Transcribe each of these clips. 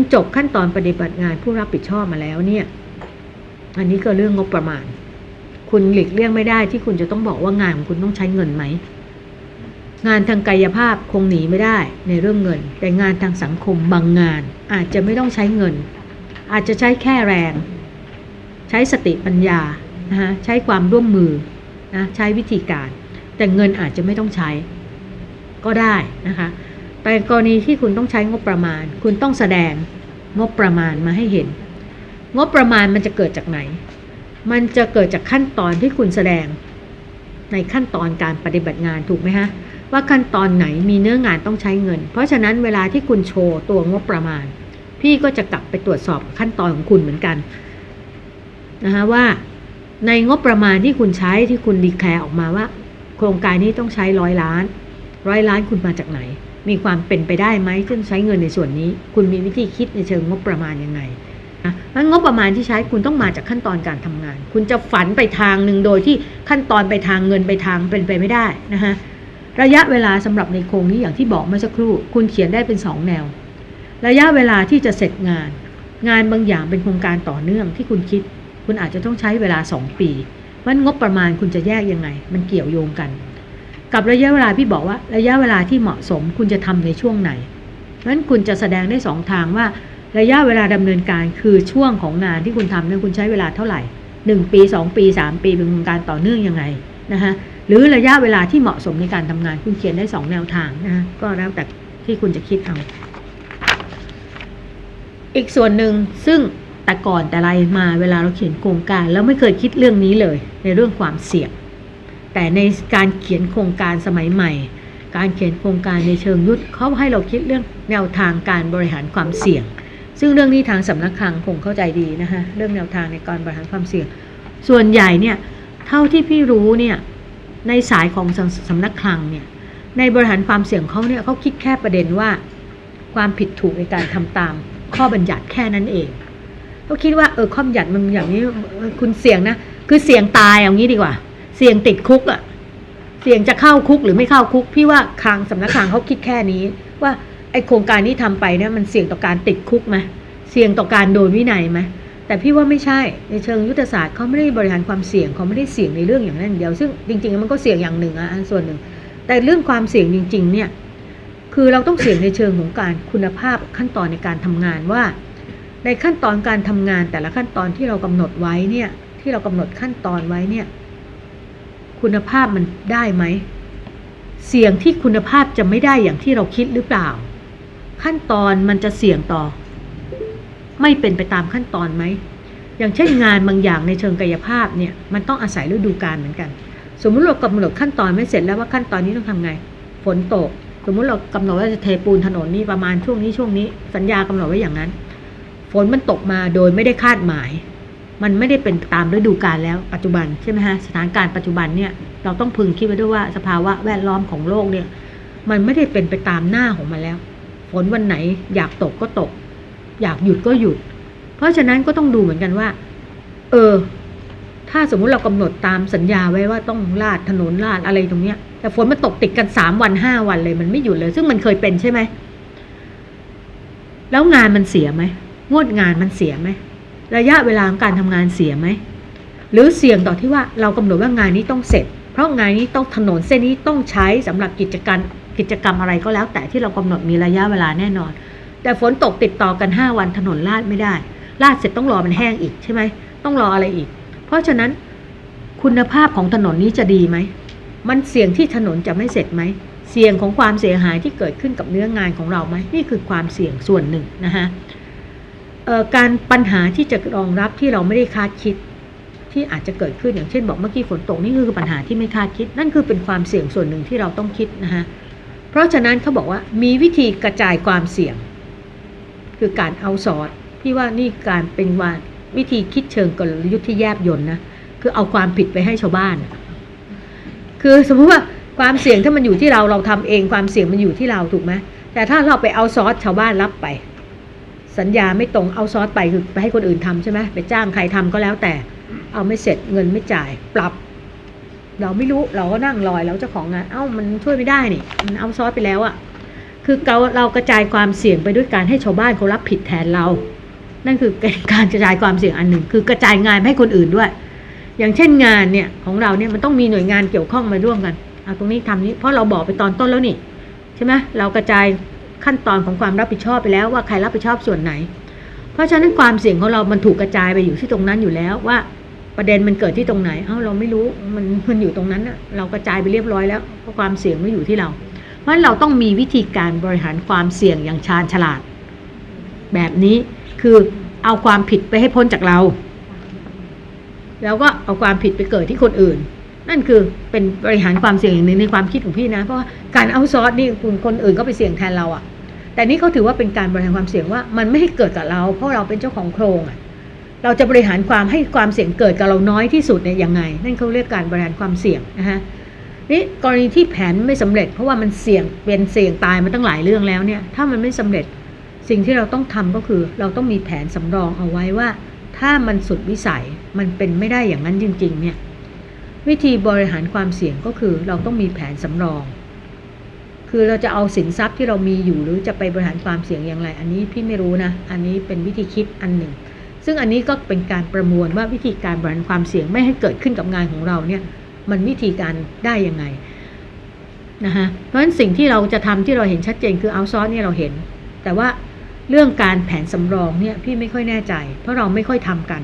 คุณจบขั้นตอนปฏิบัติงานผู้รับผิดชอบมาแล้วเนี่ย อันนี้ก็เรื่องงบประมาณ คุณหลีกเลี่ยงไม่ได้ที่คุณจะต้องบอกว่างานของคุณต้องใช้เงินไหม งานทางกายภาพคงหนีไม่ได้ในเรื่องเงิน แต่งานทางสังคมบางงาน อาจจะไม่ต้องใช้เงิน อาจจะใช้แค่แรง ใช้สติปัญญานะฮะใช้ความร่วมมือนะใช้วิธีการ แต่เงินอาจจะไม่ต้องใช้ก็ได้นะคะ แต่กรณีที่คุณต้องใช้งบประมาณ คุณต้องแสดงงบประมาณมาให้เห็น งบประมาณมันจะเกิดจากไหน มันจะเกิดจากขั้นตอนที่คุณแสดง ในขั้นตอนการปฏิบัติงานถูกไหมฮะว่าขั้นตอนไหนมีเนื้องานต้องใช้เงิน เพราะฉะนั้นเวลาที่คุณโชว์ตัวงบประมาณ พี่ก็จะกลับไปตรวจสอบขั้นตอนของคุณเหมือนกันนะคะว่าในงบประมาณที่คุณใช้ที่คุณดีแคร์ออกมาว่า โครงการนี้ต้องใช้ร้อยล้าน ร้อยล้านคุณมาจากไหน มีความเป็นไปได้ไหมที่ใช้เงินในส่วนนี้ คุณมีวิธีคิดในเชิงงบประมาณยังไงนะงั้นงบประมาณที่ใช้คุณต้องมาจากขั้นตอนการทำงาน คุณจะฝันไปทางหนึ่งโดยที่ขั้นตอนไปทางเงินไปทางเป็นไปไม่ได้นะคะระยะเวลาสำหรับในโครงนี้อย่างที่บอกเมื่อสักครู่ คุณเขียนได้เป็น 2 แนว ระยะเวลาที่จะเสร็จงาน งานบางอย่างเป็นโครงการต่อเนื่องที่คุณคิด คุณอาจจะต้องใช้เวลา 2 ปีมันงบประมาณคุณจะแยกยังไง มันเกี่ยวโยงกัน กับระยะเวลาพี่บอกว่าระยะเวลาที่เหมาะสมคุณจะทำในช่วงไหนนั้นคุณจะแสดงได้สองทางว่า ระยะเวลาดำเนินการคือช่วงของงานที่คุณทำเนี่ยคุณใช้เวลาเท่าไหร่หนึ่งปีสองปีสามปีเป็นโครงการต่อเนื่องยังไงนะคะหรือระยะเวลาที่เหมาะสมในการทำงานคุณเขียนได้สองแนวทางนะะก็แล้วแต่ที่คุณจะคิดเอาอีกส่วนหนึ่งซึ่งแต่ก่อนแต่ไรมาเวลาเราเขียนโครงการ แล้วไม่เคยคิดเรื่องนี้เลยในเรื่องความเสี่ยง แต่ในการเขียนโครงการสมัยใหม่ การเขียนโครงการในเชิงยุทธเขาให้เราคิดเรื่องแนวทางการบริหารความเสี่ยง ซึ่งเรื่องนี้ทางสำนักคลังคงเข้าใจดีนะคะเรื่องแนวทางในการบริหารความเสี่ยง ส่วนใหญ่เนี่ยเท่าที่พี่รู้เนี่ยในสายของสำนักคลังเนี่ยในบริหารความเสี่ยงเขาเนี่ยเขาคิดแค่ประเด็นว่า ความผิดถูกในการทำตาม ข้อบัญญัติแค่นั้นเองเขาคิดว่าเออข้อบัญญัติมันอย่างนี้คุณเสี่ยงนะคือเสี่ยงตายเอางนี้ดีกว่า เสี่ยงติดคุกอะเสี่ยงจะเข้าคุกหรือไม่เข้าคุก พี่ว่าคลังสำนักคลังเขาคิดแค่นี้ ว่าไอโครงการนี้ทำไปเนี่ยมันเสี่ยงต่อการติดคุกไหมเสี่ยงต่อการโดนวินัยไหมแต่พี่ว่าไม่ใช่ในเชิงยุทธศาสตร์เขาไม่ได้บริหารความเสี่ยงเขาไม่ได้เสี่ยงในเรื่องอย่างนั้นอย่างเดียว ซึ่งจริงๆมันก็เสี่ยงอย่างหนึ่งอะอันส่วนหนึ่ง แต่เรื่องความเสี่ยงจริง ๆ เนี่ยคือเราต้องเสี่ยงในเชิงของการคุณภาพขั้นตอนในการทำงานว่า ในขั้นตอนการทำงานแต่ละขั้นตอนที่เรากำหนดไว้เนี่ยที่เรากำหนดขั้นตอนไว้เนี่ย คุณภาพมันได้ไหม เสี่ยงที่คุณภาพจะไม่ได้อย่างที่เราคิดหรือเปล่า ขั้นตอนมันจะเสี่ยงต่อ ไม่เป็นไปตามขั้นตอนไหม อย่างเช่นงานบางอย่างในเชิงกายภาพเนี่ยมันต้องอาศัยฤดูกาลเหมือนกัน สมมุติเรากำหนดขั้นตอนไม่เสร็จแล้วว่าขั้นตอนนี้ต้องทำไง ฝนตก สมมุติเรากำหนดว่าจะเทปูนถนนนี่ประมาณช่วงนี้ช่วงนี้ สัญญากำหนดไว้อย่างนั้น ฝนมันตกมาโดยไม่ได้คาดหมาย มันไม่ได้เป็นตามฤดูกาลแล้วปัจจุบันใช่ไหมฮะสถานการณ์ปัจจุบันเนี่ยเราต้องพึงคิดไว้ด้วยว่าสภาวะแวดล้อมของโลกเนี่ย มันไม่ได้เป็นไปตามหน้าของมันแล้ว ฝนวันไหนอยากตกก็ตก อยากหยุดก็หยุด เพราะฉะนั้นก็ต้องดูเหมือนกันว่า เออ ถ้าสมมุติเรากำหนดตามสัญญาไว้ว่าต้องลาดถนนลาดอะไรตรงเนี้ย แต่ฝนมันตกติดกันสามวันห้าวันเลยมันไม่หยุดเลย ซึ่งมันเคยเป็นใช่ไหมแล้วงานมันเสียไหมงวดงานมันเสียไหม ระยะเวลาของการทำงานเสียไหมหรือเสี่ยงต่อที่ว่าเรากำหนดว่างานนี้ต้องเสร็จ เพราะงานนี้ต้องถนนเส้นนี้ต้องใช้สำหรับกิจการกิจกรรมอะไรก็แล้ว แต่ที่เรากำหนดมีระยะเวลาแน่นอน แต่ฝนตกติดต่อกัน 5 วันถนนลาดไม่ได้ลาดเสร็จต้องรอมันแห้งอีกใช่ไหมต้องรออะไรอีก เพราะฉะนั้นคุณภาพของถนนนี้จะดีไหมมันเสี่ยงที่ถนนจะไม่เสร็จไหมเสี่ยงของความเสียหายที่เกิดขึ้นกับเนื้องานของเราไหมนี่คือความเสี่ยงส่วนหนึ่งนะคะ การปัญหาที่จะรองรับที่เราไม่ได้คาดคิดที่อาจจะเกิดขึ้นอย่างเช่นบอกเมื่อกี้ฝนตกนี่คือปัญหาที่ไม่คาดคิด นั่นคือเป็นความเสี่ยงส่วนหนึ่งที่เราต้องคิดนะคะเพราะฉะนั้นเขาบอกว่ามีวิธีกระจายความเสี่ยง คือการเอาซอร์สพี่ว่านี่การเป็นว่าวิธีคิดเชิงกลยุทธ์ที่แยบยนต์นะคือเอาความผิดไปให้ชาวบ้าน คือสมมติว่าความเสี่ยงถ้ามันอยู่ที่เราเราทำเองความเสี่ยงมันอยู่ที่เราถูกไหมแต่ถ้าเราไปเอาซอสชาวบ้านรับไป สัญญาไม่ตรงเอาซอสไปคือไปให้คนอื่นทำใช่ไหมไปจ้างใครทำก็แล้วแต่ เอาไม่เสร็จเงินไม่จ่าย ปรับ เราไม่รู้เราก็นั่งรอยแล้วเจ้าของงาน เอ้ามันช่วยไม่ได้นี่มันเอาซอสไปแล้วอะ่ะคือเราเรากระจายความเสี่ยงไปด้วยการให้ชาวบ้านเขารับผิดแทนเรา นั่นคือการกระจายความเสี่ยงอันหนึ่ง คือกระจายงานให้คนอื่นด้วย อย่างเช่นงานเนี่ยของเราเนี่ยมันต้องมีหน่วยงานเกี่ยวข้องมาร่วมกันเอาตรงนี้ทำนี้เพราะเราบอกไปตอนต้นแล้วนี่ใช่ไหมเรากระจาย ขั้นตอนของความรับผิดชอบไปแล้วว่าใครรับผิดชอบส่วนไหน เพราะฉะนั้นความเสี่ยงของเรามันถูกกระจายไปอยู่ที่ตรงนั้นอยู่แล้วว่าประเด็นมันเกิดที่ตรงไหน เอ้าเราไม่รู้ มันมันอยู่ตรงนั้นเรากระจายไปเรียบร้อยแล้วเพราะความเสี่ยงไม่อยู่ที่เรา เพราะฉะนั้นเราต้องมีวิธีการบริหารความเสี่ยงอย่างชาญฉลาด แบบนี้คือเอาความผิดไปให้พ้นจากเรา แล้วก็เอาความผิดไปเกิดที่คนอื่น นั่นคือเป็นบริหารความเสี่ยงอย่างหนึ่งในความคิดของพี่นะ เพราะว่าการเอาซอสนี่คุณคนอื่นก็ไปเสี่ยงแทนเราอะแต่นี่เขาถือว่าเป็นการบริหารความเสี่ยงว่ามันไม่ให้เกิดกับเรา เพราะเราเป็นเจ้าของโครงอะเราจะบริหารความให้ความเสี่ยงเกิดกับเราน้อยที่สุดเนี่ยยังไง นั่นเขาเรียกการบริหารความเสี่ยงนะฮะนี่กรณีที่แผนไม่สำเร็จ เพราะว่ามันเสี่ยงเป็นเสี่ยงตายมาตั้งหลายเรื่องแล้วเนี่ย ถ้ามันไม่สำเร็จสิ่งที่เราต้องทำก็คือเราต้องมีแผนสำรองเอาไว้ว่า ถ้ามันสุดวิสัยมันเป็นไม่ได้อย่างนั้นจริง ๆ เนี่ย วิธีบริหารความเสี่ยงก็คือเราต้องมีแผนสำรอง คือเราจะเอาสินทรัพย์ที่เรามีอยู่หรือจะไปบริหารความเสี่ยงอย่างไร อันนี้พี่ไม่รู้นะ อันนี้เป็นวิธีคิดอันหนึ่ง ซึ่งอันนี้ก็เป็นการประมวลว่าวิธีการบริหารความเสี่ยงไม่ให้เกิดขึ้นกับงานของเราเนี่ยมันวิธีการได้ยังไงนะคะเพราะฉะนั้นสิ่งที่เราจะทำที่เราเห็นชัดเจนคือเอาซอร์เนี่ยเราเห็น แต่ว่าเรื่องการแผนสำรองเนี่ยพี่ไม่ค่อยแน่ใจ เพราะเราไม่ค่อยทำกัน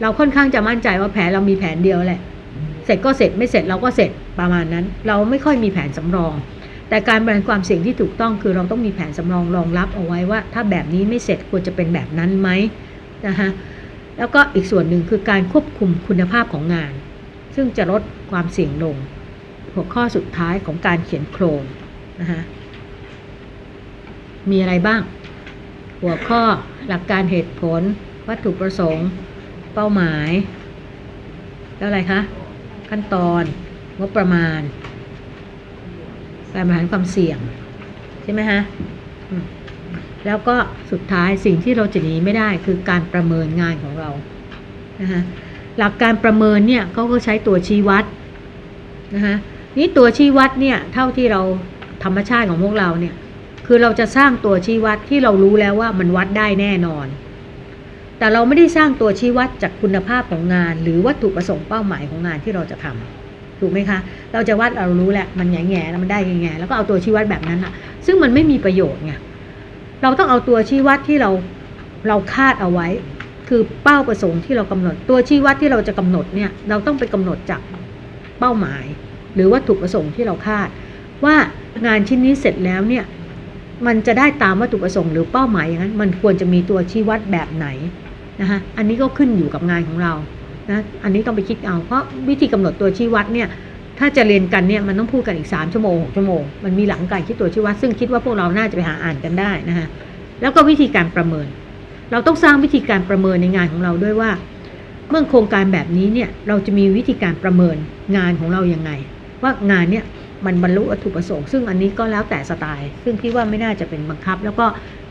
เราค่อนข้างจะมั่นใจว่าแผนเรามีแผนเดียวแหละ เสร็จก็เสร็จไม่เสร็จเราก็เสร็จประมาณนั้น เราไม่ค่อยมีแผนสำรอง แต่การบริหารความเสี่ยงที่ถูกต้องคือเราต้องมีแผนสำรองรองรับเอาไว้ว่า ถ้าแบบนี้ไม่เสร็จควรจะเป็นแบบนั้นไหมนะคะแล้วก็อีกส่วนหนึ่งคือการควบคุมคุณภาพของงาน ซึ่งจะลดความเสี่ยงลง หัวข้อสุดท้ายของการเขียนโครงนะคะมีอะไรบ้าง หัวข้อหลักการเหตุผล วัตถุประสงค์ เป้าหมาย แล้วอะไรคะ ขั้นตอน งบประมาณ การบริหารความเสี่ยง ใช่ไหมฮะแล้วก็สุดท้ายสิ่งที่เราจะหนีไม่ได้คือการประเมินงานของเรานะคะหลักการประเมินเนี่ยเขาก็ใช้ตัวชี้วัดนะคะนี่ตัวชี้วัดเนี่ยเท่าที่เราธรรมชาติของพวกเราเนี่ยคือเราจะสร้างตัวชี้วัดที่เรารู้แล้วว่ามันวัดได้แน่นอน แต่เราไม่ได้สร้างตัวชี้วัดจากคุณภาพของงาน หรือวัตถุประสงค์เป้าหมายของงานที่เราจะทำถูกไหมคะ เราจะวัดเรารู้แหละมันแง่แง่แล้วมันได้แง่แง่แล้วก็เอาตัวชี้วัดแบบนั้นอะซึ่งมันไม่มีประโยชน์ไงเราต้องเอาตัวชี้วัดที่เราเราคาดเอาไว้ คือเป้าประสงค์ที่เรากำหนด ตัวชี้วัดที่เราจะกำหนดเนี่ยเราต้องไปกำหนดจากเป้าหมาย หรือวัตถุประสงค์ที่เราคาด ว่างานชิ้นนี้เสร็จแล้วเนี่ยมันจะได้ตามวัตถุประสงค์หรือเป้าหมายอย่างนั้น มันควรจะมีตัวชี้วัดแบบไหน นะคะอันนี้ก็ขึ้นอยู่กับงานของเรานะอันนี้ต้องไปคิดเอาเพราะวิธีกำหนดตัวชี้วัดเนี่ยถ้าจะเรียนกันเนี่ยมันต้องพูดกันอีก 3 ชั่วโมง6ชั่วโมงมันมีหลังการคิดตัวชี้วัดซึ่งคิดว่าพวกเราน่าจะไปหาอ่านกันได้นะคะแล้วก็วิธีการประเมิน เราต้องสร้างวิธีการประเมินในงานของเราด้วยว่า เมื่อโครงการแบบนี้เนี่ยเราจะมีวิธีการประเมินงานของเรายังไง ว่างานเนี่ยมันบรรลุวัตถุประสงค์ซึ่งอันนี้ก็แล้วแต่สไตล์ ซึ่งพี่ว่าไม่น่าจะเป็นบังคับ แล้วก็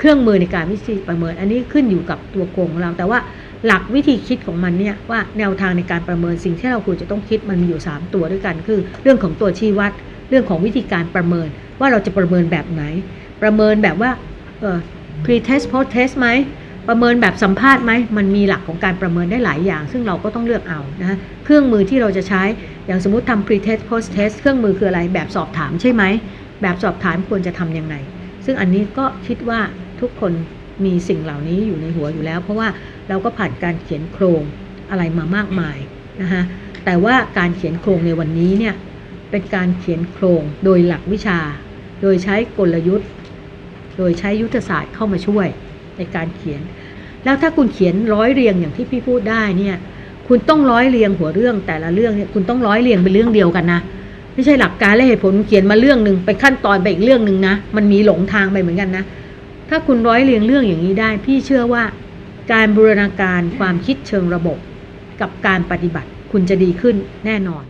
เครื่องมือในการวิธีประเมิน อันนี้ขึ้นอยู่กับตัวโครงของเรา แต่ว่าหลักวิธีคิดของมันเนี่ยว่าแนวทางในการประเมินสิ่งที่เราควรจะต้องคิดมันมีอยู่ 3 ตัวด้วยกัน คือ เรื่องของตัวชี้วัด เรื่องของวิธีการประเมิน ว่าเราจะประเมินแบบไหน ประเมินแบบว่าเออ pre test post test ไหมประเมินแบบสัมภาษณ์ไหมมันมีหลักของการประเมินได้หลายอย่าง ซึ่งเราก็ต้องเลือกเอานะเครื่องมือที่เราจะใช้อย่างสมมติทำ pre test post test เครื่องมือคืออะไรแบบสอบถามใช่ไหมแบบสอบถามควรจะทำยังไง ซึ่งอันนี้ก็คิดว่า ทุกคนมีสิ่งเหล่านี้อยู่ในหัวอยู่แล้ว เพราะว่าเราก็ผ่านการเขียนโครงอะไรมามากมายนะคะแต่ว่าการเขียนโครงในวันนี้เนี่ยเป็นการเขียนโครงโดยหลักวิชา โดยใช้กลยุทธ์ โดยใช้ยุทธศาสตร์เข้ามาช่วยในการเขียน แล้วถ้าคุณเขียนร้อยเรียงอย่างที่พี่พูดได้เนี่ยคุณต้องร้อยเรียงหัวเรื่องแต่ละเรื่องเนี่ยคุณต้องร้อยเรียงเป็นเรื่องเดียวกันนะไม่ใช่หลักการและเหตุผลเขียนมาเรื่องหนึ่งไปขั้นตอนไปอีกเรื่องหนึ่งนะมันมีหลงทางไปเหมือนกันนะ ถ้าคุณร้อยเรียงเรื่องอย่างนี้ได้ พี่เชื่อว่า การบูรณาการความคิดเชิงระบบ กับการปฏิบัติคุณจะดีขึ้นแน่นอน